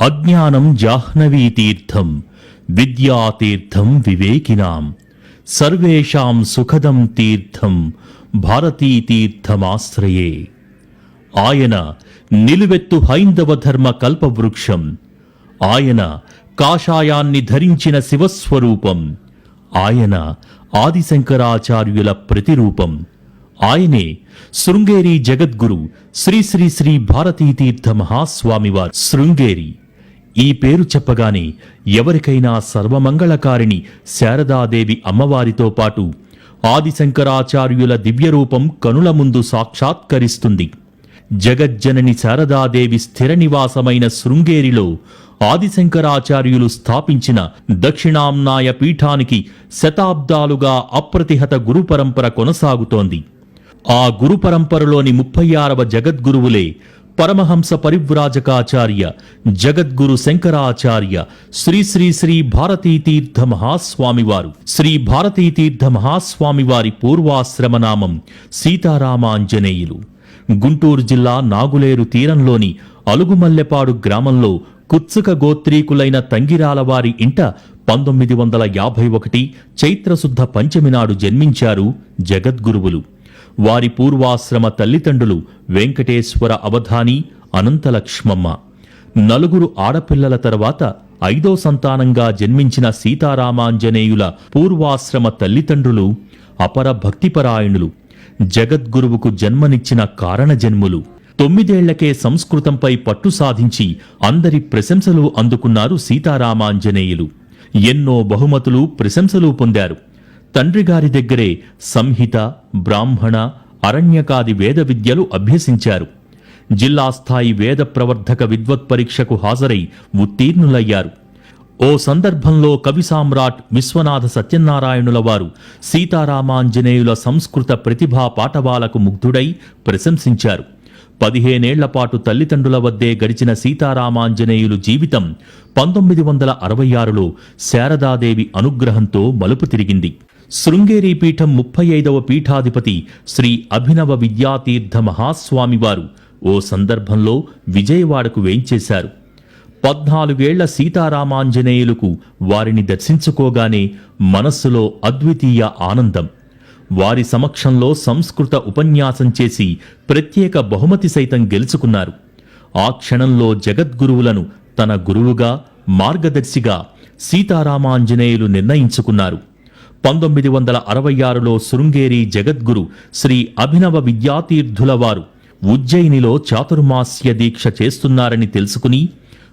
అజ్ఞానం జాహ్నవీతీర్థం విద్యాతీర్థం వివేకినాం సర్వేషాం సుఖదం తీర్థం భారతీతీర్థమాశ్రయే. ఆయన నిలువెత్తు హైందవ ధర్మ కల్పవృక్షం ఆయన కాషాయాన్ని ధరించిన శివస్వరూపం ఆయన ఆదిశంకరాచార్యుల ప్రతిరూపం ఆయనే శృంగేరి జగద్గురు శ్రీ శ్రీ శ్రీ భారతీతీర్థ మహాస్వామివారు శృంగేరి. ఈ పేరు చెప్పగానే ఎవరికైనా సర్వమంగళకారిణి శారదాదేవి అమ్మవారితో పాటు ఆదిశంకరాచార్యుల దివ్యరూపం కనుల ముందు సాక్షాత్కరిస్తుంది. జగజ్జనని శారదాదేవి స్థిర నివాసమైన శృంగేరిలో ఆదిశంకరాచార్యులు స్థాపించిన దక్షిణాంనాయ పీఠానికి శతాబ్దాలుగా అప్రతిహత గురు పరంపర కొనసాగుతోంది. ఆ గురు పరంపరలోని ముప్పై ఆరవ జగద్గురువులే పరమహంస పరివ్రాజకాచార్య జగద్గురు శంకరాచార్య శ్రీ శ్రీ శ్రీ భారతీతీర్థ మహాస్వామివారు. శ్రీ భారతీతీర్థ మహాస్వామివారి పూర్వాశ్రమనామం సీతారామాంజనేయులు. గుంటూరు జిల్లా నాగులేరు తీరంలోని అలుగుమల్లెపాడు గ్రామంలో కుత్సుక గోత్రీకులైన తంగిరాలవారి ఇంట పంతొమ్మిది వందల యాభై ఒకటి చైత్రశుద్ధ పంచమి నాడు జన్మించారు జగద్గురువులు. వారి పూర్వాశ్రమ తల్లిదండ్రులు వెంకటేశ్వర అవధాని అనంతలక్ష్మమ్మ. నలుగురు ఆడపిల్లల తర్వాత ఐదో సంతానంగా జన్మించిన సీతారామాంజనేయుల పూర్వాశ్రమ తల్లిదండ్రులు అపర భక్తిపరాయణులు జగద్గురువుకు జన్మనిచ్చిన కారణజన్ములు. తొమ్మిదేళ్ళకే సంస్కృతంపై పట్టు సాధించి అందరి ప్రశంసలు అందుకున్నారు సీతారామాంజనేయులు. ఎన్నో బహుమతులు ప్రశంసలు పొందారు. తండ్రి గారి దగ్గరే సంహిత బ్రాహ్మణ అరణ్యకాది వేద విద్యలు అభ్యసించారు. జిల్లా స్థాయి వేద ప్రవర్ధక విద్వత్ పరీక్షకు హాజరై ఉత్తీర్ణులయ్యారు. ఓ సందర్భంలో కవి సామ్రాట్ విశ్వనాథ సత్యనారాయణుల వారు సీతారామాంజనేయుల సంస్కృత ప్రతిభా పాఠవాలకు ముగ్ధుడై ప్రశంసించారు. పదిహేనేళ్ళపాటు తల్లిదండ్రుల వద్దే గడిచిన సీతారామాంజనేయులు జీవితం పంతొమ్మిది వందల అరవై ఆరులో శారదాదేవి అనుగ్రహంతో మలుపు తిరిగింది. శృంగేరి పీఠం ముప్పై ఐదవ పీఠాధిపతి శ్రీ అభినవ విద్యాతీర్థ మహాస్వామివారు ఓ సందర్భంలో విజయవాడకు వేంచేశారు. పద్నాలుగేళ్ళ సీతారామాంజనేయులకు వారిని దర్శించుకోగానే మనస్సులో అద్వితీయ ఆనందం. వారి సమక్షంలో సంస్కృత ఉపన్యాసం చేసి ప్రత్యేక బహుమతి సైతం గెలుచుకున్నారు. ఆ క్షణంలో జగద్గురువులను తన గురువుగా మార్గదర్శిగా సీతారామాంజనేయులు నిర్ణయించుకున్నారు. పంతొమ్మిది వందల అరవై ఆరులో శృంగేరి జగద్గురు శ్రీ అభినవ విద్యాతీర్థుల వారు ఉజ్జయినిలో చాతుర్మాస్య దీక్ష చేస్తున్నారని తెలుసుకుని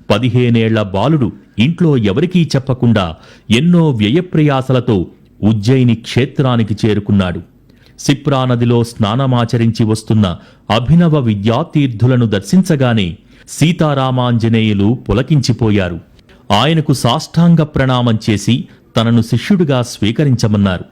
పదిహేనేళ్ళ బాలుడు ఇంట్లో ఎవరికీ చెప్పకుండా ఎన్నో వ్యయప్రయాసలతో ఉజ్జయిని క్షేత్రానికి చేరుకున్నాడు. సిప్రా నదిలో స్నానమాచరించి వస్తున్న అభినవ విద్యాతీర్థులను దర్శించగానే సీతారామాంజనేయులు పులకించిపోయారు. ఆయనకు సాష్టాంగ ప్రణామం చేసి తనను శిష్యుడిగా స్వీకరించమన్నారు.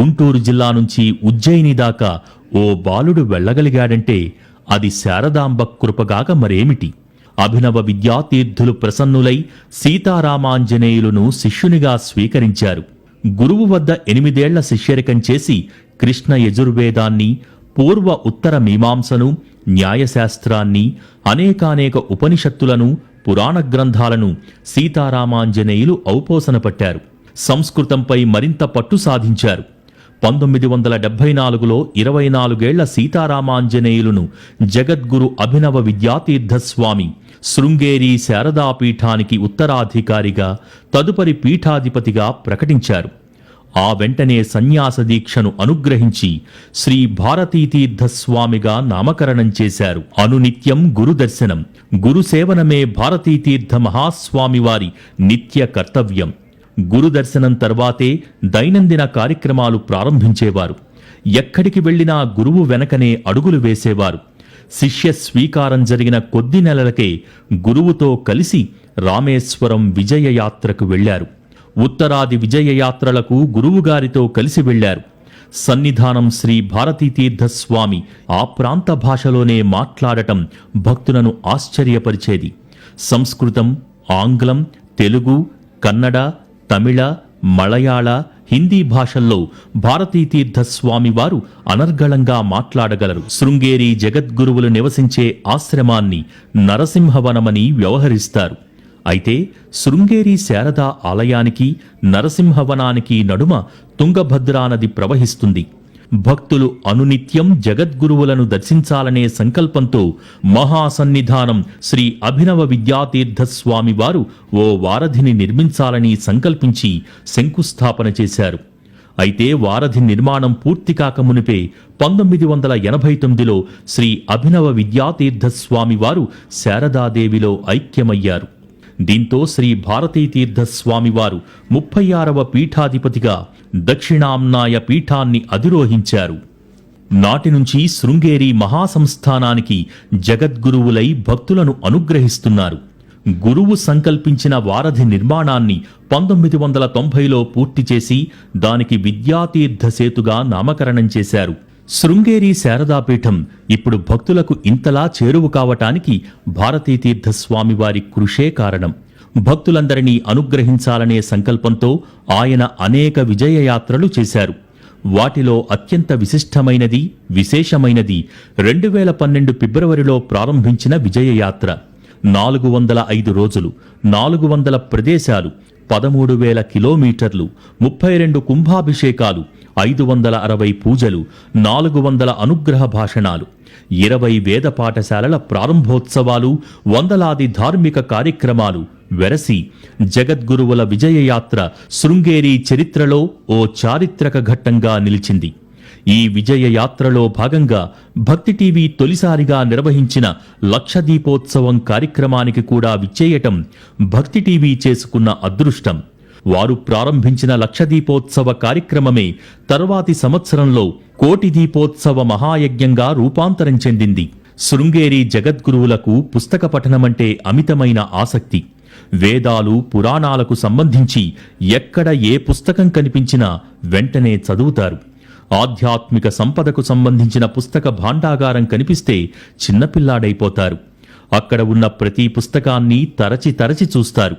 గుంటూరు జిల్లా నుంచి ఉజ్జయిని దాకా ఓ బాలుడు వెళ్ళగలిగాడంటే అది శారదాంబ కృపగాక మరేమిటి? అభినవ విద్యాతీర్థులు ప్రసన్నులై సీతారామాంజనేయులను శిష్యునిగా స్వీకరించారు. గురువు వద్ద ఎనిమిదేళ్ళ శిష్యరికం చేసి కృష్ణ యజుర్వేదాన్ని పూర్వ ఉత్తర మీమాంసను న్యాయశాస్త్రాన్ని అనేకానేక ఉపనిషత్తులను పురాణ గ్రంథాలను సీతారామాంజనేయులు ఔపోసన పట్టారు. సంస్కృతంపై మరింత పట్టు సాధించారు. పంతొమ్మిది వందల డెబ్బై నాలుగులో ఇరవై నాలుగేళ్ళ సీతారామాంజనేయులను జగద్గురు అభినవ విద్యాతీర్థస్వామి శృంగేరి శారదాపీఠానికి ఉత్తరాధికారిగా తదుపరి పీఠాధిపతిగా ప్రకటించారు. ఆ వెంటనే సన్యాస దీక్షను అనుగ్రహించి శ్రీ భారతీతీర్థస్వామిగా నామకరణం చేశారు. అనునిత్యం గురుదర్శనం గురుసేవనమే గురు సేవనమే భారతీతీర్థ మహాస్వామివారి నిత్య కర్తవ్యం. గురుదర్శనం తర్వాతే దైనందిన కార్యక్రమాలు ప్రారంభించేవారు. ఎక్కడికి వెళ్ళినా గురువు వెనకనే అడుగులు వేసేవారు. శిష్య స్వీకారం జరిగిన కొద్ది నెలలకే గురువుతో కలిసి రామేశ్వరం విజయయాత్రకు వెళ్ళారు ఉత్తరాది విజయయాత్రలకు గురువుగారితో కలిసి వెళ్ళారు సన్నిధానం శ్రీ భారతీతీర్థస్వామి ఆ ప్రాంత భాషలోనే మాట్లాడటం భక్తులను ఆశ్చర్యపరిచేది. సంస్కృతం ఆంగ్లం తెలుగు కన్నడ తమిళ మలయాళ హిందీ భాషల్లో భారతీతీర్థ స్వామి వారు అనర్గళంగా మాట్లాడగలరు. శృంగేరి జగద్గురువులు నివసించే ఆశ్రమాన్ని నరసింహవనమని వ్యవహరిస్తారు. అయితే శృంగేరి శారదా ఆలయానికి నరసింహవనానికి నడుమ తుంగభద్రా నది ప్రవహిస్తుంది. భక్తులు అనునిత్యం జగద్గురువులను దర్శించాలనే సంకల్పంతో మహాసన్నిధానం శ్రీ అభినవ విద్యాతీర్థస్వామివారు వారు ఓ వారధిని నిర్మించాలని సంకల్పించి శంకుస్థాపన చేశారు. అయితే వారధి నిర్మాణం పూర్తి కాకమునిపే పంతొమ్మిది వందల ఎనభై తొమ్మిదిలో శ్రీ అభినవ విద్యాతీర్థస్వామి వారు శారదాదేవిలో ఐక్యమయ్యారు. దీంతో శ్రీ భారతీతీర్థస్వామివారు ముప్పై ఆరవ పీఠాధిపతిగా దక్షిణాంనాయ పీఠాన్ని అధిరోహించారు. నాటి నుంచి శృంగేరి మహాసంస్థానానికి జగద్గురువులై భక్తులను అనుగ్రహిస్తున్నారు. గురువు సంకల్పించిన వారధి నిర్మాణాన్ని పంతొమ్మిది వందల తొంభైలో పూర్తి చేసి దానికి విద్యాతీర్థ సేతుగా నామకరణం చేశారు. శృంగేరి శారదాపీఠం ఇప్పుడు భక్తులకు ఇంతలా చేరువు కావటానికి భారతీతీర్థస్వామివారి కృషే కారణం. భక్తులందరినీ అనుగ్రహించాలనే సంకల్పంతో ఆయన అనేక విజయయాత్రలు చేశారు. వాటిలో అత్యంత విశిష్టమైనది విశేషమైనది రెండు వేల పన్నెండు ఫిబ్రవరిలో ప్రారంభించిన విజయయాత్ర. నాలుగు వందల ఐదు రోజులు నాలుగు వందల ప్రదేశాలు పదమూడు వేల కిలోమీటర్లు ముప్పై రెండు కుంభాభిషేకాలు ఐదు వందల అరవై పూజలు నాలుగు వందల అనుగ్రహ భాషణాలు ఇరవై వేద పాఠశాలల ప్రారంభోత్సవాలు వందలాది ధార్మిక కార్యక్రమాలు వెరసి జగద్గురువుల విజయయాత్ర శృంగేరి చరిత్రలో ఓ చారిత్రక ఘట్టంగా నిలిచింది. ఈ విజయ యాత్రలో భాగంగా భక్తి టీవీ తొలిసారిగా నిర్వహించిన లక్ష దీపోత్సవం కార్యక్రమానికి కూడా విచ్చేయటం భక్తి టీవీ చేసుకున్న అదృష్టం. వారు ప్రారంభించిన లక్ష దీపోత్సవ కార్యక్రమమే తరువాతి సంవత్సరంలో కోటి దీపోత్సవ మహాయజ్ఞంగా రూపాంతరం చెందింది. శృంగేరి జగద్గురువులకు పుస్తక పఠనమంటే అమితమైన ఆసక్తి. వేదాలు పురాణాలకు సంబంధించి ఎక్కడ ఏ పుస్తకం కనిపించినా వెంటనే చదువుతారు. ఆధ్యాత్మిక సంపదకు సంబంధించిన పుస్తక భాండాగారం కనిపిస్తే చిన్నపిల్లాడైపోతారు. అక్కడ ఉన్న ప్రతి పుస్తకాన్ని తరచి తరచి చూస్తారు.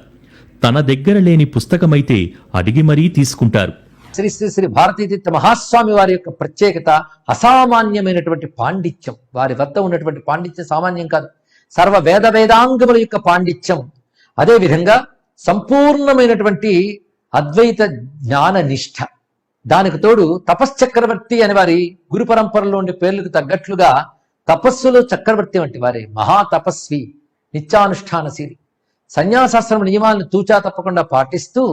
తన దగ్గర లేని పుస్తకమైతే అడిగి మరీ తీసుకుంటారు. శ్రీ శ్రీ శ్రీ భారతీతీర్థ మహాస్వామి వారి యొక్క ప్రత్యేకత అసామాన్యమైనటువంటి పాండిత్యం. వారి వద్ద ఉన్నటువంటి పాండిత్యం సామాన్యం కాదు. సర్వ వేద వేదాంగముల యొక్క పాండిత్యం. అదే విధంగా సంపూర్ణమైనటువంటి అద్వైత జ్ఞాన నిష్ఠ దానికి తోడు తపశ్చక్రవర్తి అని వారి గురు పరంపరలో ఉండే పేర్లకు తగ్గట్లుగా తపస్సులో చక్రవర్తి వంటి వారి మహాతపస్వి నిత్యానుష్ఠానశీలి సన్యాసాశ్రమ నియమాలను తూచా తప్పకుండా పాటిస్తూ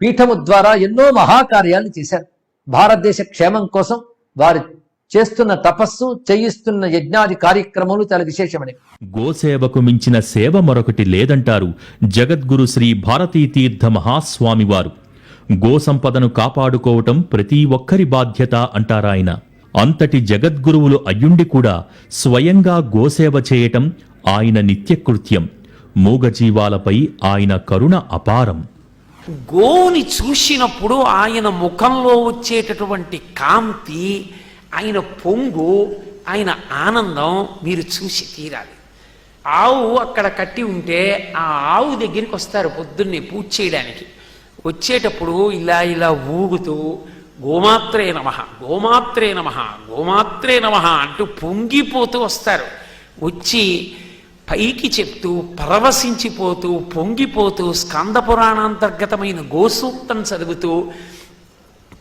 పీఠము ద్వారా ఎన్నో మహాకార్యాలు చేశారు. భారతదేశ క్షేమం కోసం వారి చేస్తున్న తపస్సు చేయిస్తున్న యజ్ఞాది కార్యక్రమాలు చాలా విశేషమైనవి గోసేవకు మించిన సేవ మరొకటి లేదంటారు జగద్గురు శ్రీ భారతీతీర్థ మహాస్వామివారు. గోసంపదను కాపాడుకోవటం ప్రతి ఒక్కరి బాధ్యత అంటారాయన అంతటి జగద్గురువులు అయ్యుండి కూడా స్వయంగా గోసేవ చేయటం ఆయన నిత్యకృత్యం. మూగజీవాలపై ఆయన కరుణ అపారం. గోవుని చూసినప్పుడు ఆయన ముఖంలో వచ్చేటటువంటి కాంతి ఆయన పొంగు ఆయన ఆనందం మీరు చూసి తీరాలి. ఆవు అక్కడ కట్టి ఉంటే ఆ ఆవు దగ్గరికి వస్తారు పొద్దున్నే పూజ చేయడానికి. వచ్చేటప్పుడు ఇలా ఇలా ఊగుతూ గోమాత్రే నమ గోమాత్రే నమ గోమాత్రే నమ అంటూ పొంగిపోతూ వస్తారు. వచ్చి పైకి చెప్తూ పరవశించిపోతూ పొంగిపోతూ స్కంద పురాణాంతర్గతమైన గోసూక్తం చదువుతూ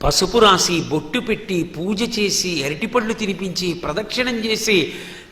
పసుపు రాసి బొట్టు పెట్టి పూజ చేసి అరటిపళ్ళు తినిపించి ప్రదక్షిణం చేసి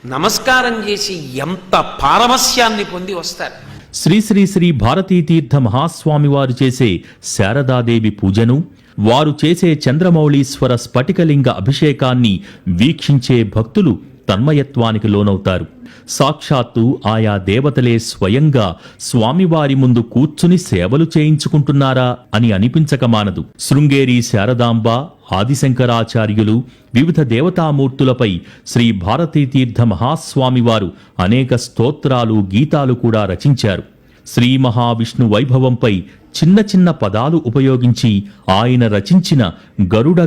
నమస్కారం చేసి ఎంత పారవస్యాన్ని పొంది వస్తారు. శ్రీ శ్రీ శ్రీ భారతీతీర్థ మహాస్వామి వారు చేసే శారదాదేవి పూజను వారు చేసే చంద్రమౌళీశ్వర స్ఫటికలింగ అభిషేకాన్ని వీక్షించే భక్తులు తన్మయత్వానికి లోనవుతారు. సాక్షాత్తు ఆయా దేవతలే స్వయంగా స్వామివారి ముందు కూర్చుని సేవలు చేయించుకుంటున్నారా అని అనిపించక మానదు. శృంగేరి శారదాంబ ఆదిశంకరాచార్యులు వివిధ దేవతామూర్తులపై శ్రీ భారతీతీర్థ మహాస్వామివారు అనేక స్తోత్రాలు గీతాలు కూడా రచించారు. శ్రీ మహావిష్ణు వైభవంపై చిన్న చిన్న పదాలు ఉపయోగించి ఆయన రచించిన గరుడ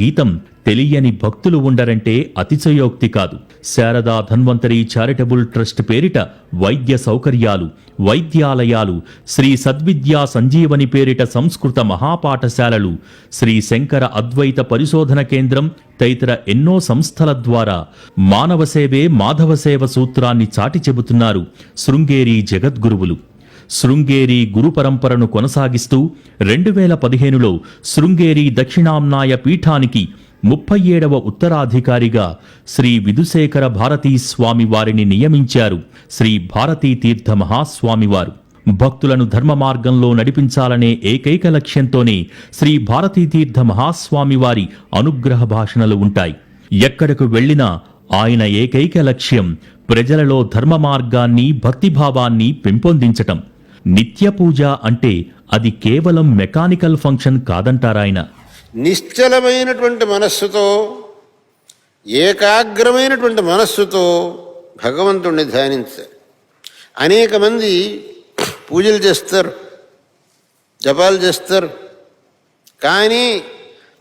గీతం తెలియని భక్తులు ఉండరంటే అతిశయోక్తి కాదు. శారదా ధన్వంతరి చారిటబుల్ ట్రస్ట్ పేరిట వైద్య సౌకర్యాలు వైద్యాలయాలు శ్రీ సద్విద్యా సంజీవని పేరిట సంస్కృత మహాపాఠశాలలు శ్రీ శంకర అద్వైత పరిశోధన కేంద్రం తదితర ఎన్నో సంస్థల ద్వారా మానవ సేవే మాధవ సేవ సూత్రాన్ని చాటి చెబుతున్నారు శృంగేరి జగద్గురువులు. శృంగేరి గురు పరంపరను కొనసాగిస్తూ రెండు వేల పదిహేనులో శృంగేరి దక్షిణాంనాయ పీఠానికి ముప్పై ఏడవ ఉత్తరాధికారిగా శ్రీ విధుశేఖర భారతీ స్వామివారిని నియమించారు శ్రీ భారతీ తీర్థ మహాస్వామివారు. భక్తులను ధర్మ మార్గంలో నడిపించాలనే ఏకైక లక్ష్యంతోనే శ్రీ భారతీతీర్థ మహాస్వామివారి అనుగ్రహ భాషణలు ఉంటాయి. ఎక్కడకు వెళ్ళినా ఆయన ఏకైక లక్ష్యం ప్రజలలో ధర్మ మార్గాన్ని భక్తిభావాన్ని పెంపొందించటం. నిత్య పూజ అంటే అది కేవలం మెకానికల్ ఫంక్షన్ కాదంటారాయన నిశ్చలమైనటువంటి మనస్సుతో ఏకాగ్రమైనటువంటి మనస్సుతో భగవంతుణ్ణి ధ్యానించాలి అనేక మంది పూజలు చేస్తారు జపాలు చేస్తారు. కానీ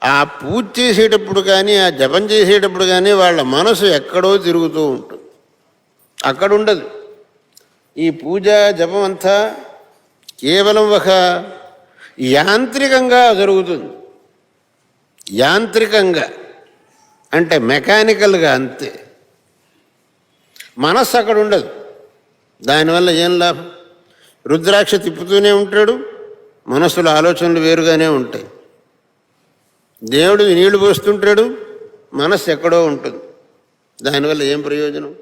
ఆ పూజ చేసేటప్పుడు కానీ ఆ జపం చేసేటప్పుడు కానీ వాళ్ళ మనసు ఎక్కడో తిరుగుతూ ఉంటుంది. అక్కడ ఉండదు ఈ పూజ జపం అంతా కేవలం ఒక యాంత్రికంగా జరుగుతుంది. యాంత్రికంగా అంటే మెకానికల్గా అంతే. మనస్సు అక్కడ ఉండదు. దానివల్ల ఏం లాభం? రుద్రాక్ష తిప్పుతూనే ఉంటాడు మనస్సులో ఆలోచనలు వేరుగానే ఉంటాయి. దేవుడు నీళ్ళు పోస్తుంటాడు మనస్సు ఎక్కడో ఉంటుంది. దానివల్ల ఏం ప్రయోజనం?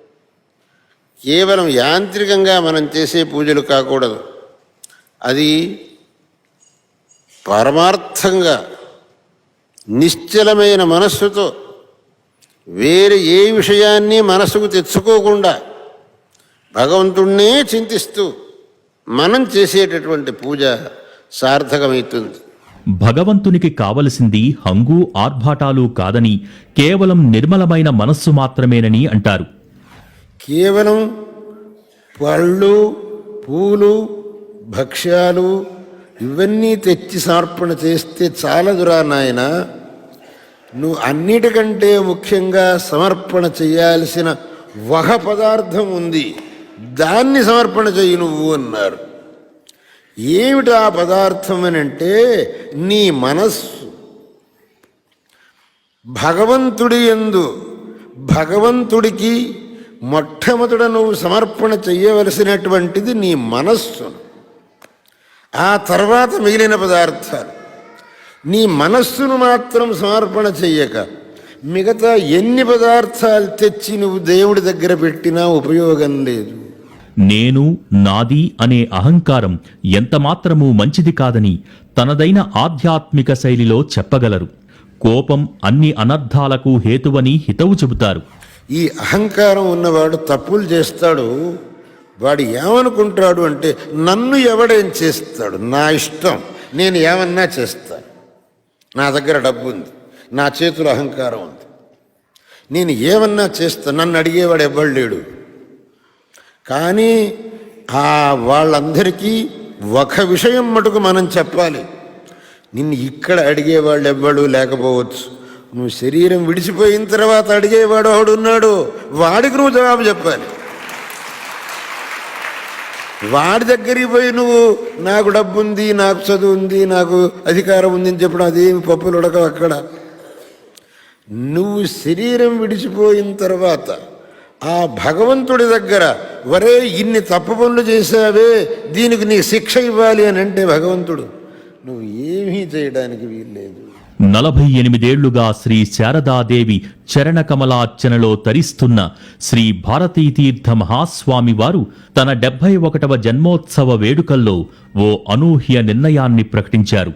కేవలం యాంత్రికంగా మనం చేసే పూజలు కాకూడదు. అది పరమార్థంగా నిశ్చలమైన మనస్సుతో వేరే ఏ విషయాన్ని మనసుకు తెచ్చుకోకుండా భగవంతుణ్ణే చింతిస్తూ మనం చేసేటటువంటి పూజ సార్థకమవుతుంది. భగవంతునికి కావలసింది హంగు ఆర్భాటాలు కాదని కేవలం నిర్మలమైన మనస్సు మాత్రమేనని అంటారు. కేవలం పళ్ళు పూలు భక్ష్యాలు ఇవన్నీ తెచ్చి సమర్పణ చేస్తే చాలదురా నాయన. నువ్వు అన్నిటికంటే ముఖ్యంగా సమర్పణ చేయాల్సిన వహ పదార్థం ఉంది. దాన్ని సమర్పణ చెయ్యి నువ్వు అన్నారు. ఏమిటి ఆ పదార్థం అని అంటే నీ మనస్సు. భగవంతుడి ఎందు భగవంతుడికి మొట్టమొదట నువ్వు సమర్పణ చెయ్యవలసినటువంటిది నీ మనస్సు ఆ తర్వాత మిగిలిన పదార్థాలు. నీ మనస్సును మాత్రం సమర్పణ చెయ్యక మిగతా ఎన్ని పదార్థాలు తెచ్చి నువ్వు దేవుడి దగ్గర పెట్టినా ఉపయోగం లేదు. నేను నాది అనే అహంకారం ఎంతమాత్రమూ మంచిది కాదని తనదైన ఆధ్యాత్మిక శైలిలో చెప్పగలరు. కోపం అన్ని అనర్థాలకు హేతువని హితవు చెబుతారు. ఈ అహంకారం ఉన్నవాడు తప్పులు చేస్తాడు వాడు ఏమనుకుంటాడు అంటే నన్ను ఎవడేం చేస్తాడు? నా ఇష్టం. నేను ఏమన్నా చేస్తాను. నా దగ్గర డబ్బు ఉంది నా చేతులు అహంకారం ఉంది. నేను ఏమన్నా చేస్తాను? నన్ను అడిగేవాడు ఎవ్వడు లేడు. కానీ ఆ వాళ్ళందరికీ ఒక విషయం మటుకు మనం చెప్పాలి. నిన్ను ఇక్కడ అడిగేవాళ్ళు ఎవ్వడు లేకపోవచ్చు. నువ్వు శరీరం విడిచిపోయిన తర్వాత అడిగేవాడు ఒకడున్నాడు. వాడికి నువ్వు జవాబు చెప్పాలి. వాడి దగ్గరికి పోయి నువ్వు నాకు డబ్బు ఉంది నాకు చదువు ఉంది నాకు అధికారం ఉంది అని చెప్పడం అదేమి పప్పులు ఉడకవు అక్కడ. నువ్వు శరీరం విడిచిపోయిన తర్వాత ఆ భగవంతుడి దగ్గర వరే ఇన్ని తప్పు పనులు చేశావే దీనికి నీ శిక్ష ఇవ్వాలి అని అంటే భగవంతుడు నువ్వు ఏమీ చేయడానికి వీల్లేదు. నలభై ఎనిమిదేళ్ళుగా శ్రీ శారదాదేవి చరణకమలార్చనలో తరిస్తున్న శ్రీ భారతీతీర్థ మహాస్వామివారు తన డెబ్బై ఒకటవ జన్మోత్సవ వేడుకల్లో ఓ అనూహ్య నిర్ణయాన్ని ప్రకటించారు.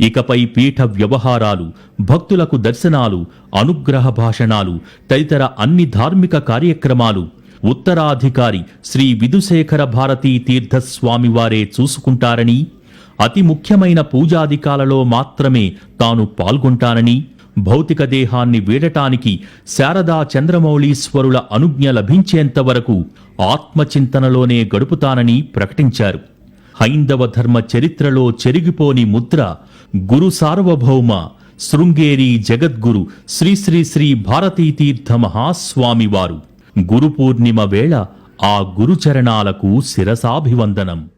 ఇకపై పీఠ వ్యవహారాలు భక్తులకు దర్శనాలు అనుగ్రహ భాషణాలు తదితర అన్ని ధార్మిక కార్యక్రమాలు ఉత్తరాధికారి శ్రీ విధుశేఖర భారతీ తీర్థస్వామివారే చూసుకుంటారని అతి ముఖ్యమైన పూజాదికాలలో మాత్రమే తాను పాల్గొంటానని భౌతిక దేహాన్ని వీడటానికి శారదా చంద్రమౌళీశ్వరుల అనుజ్ఞ లభించేంత వరకు ఆత్మచింతనలోనే గడుపుతానని ప్రకటించారు. హైందవ ధర్మ చరిత్రలో చెరిగిపోని ముద్ర గురు సార్వభౌమ శృంగేరి జగద్గురు శ్రీ శ్రీ శ్రీ భారతీతీర్థ మహాస్వామివారు. గురు పూర్ణిమ వేళ ఆ గురుచరణాలకు శిరసాభివందనం.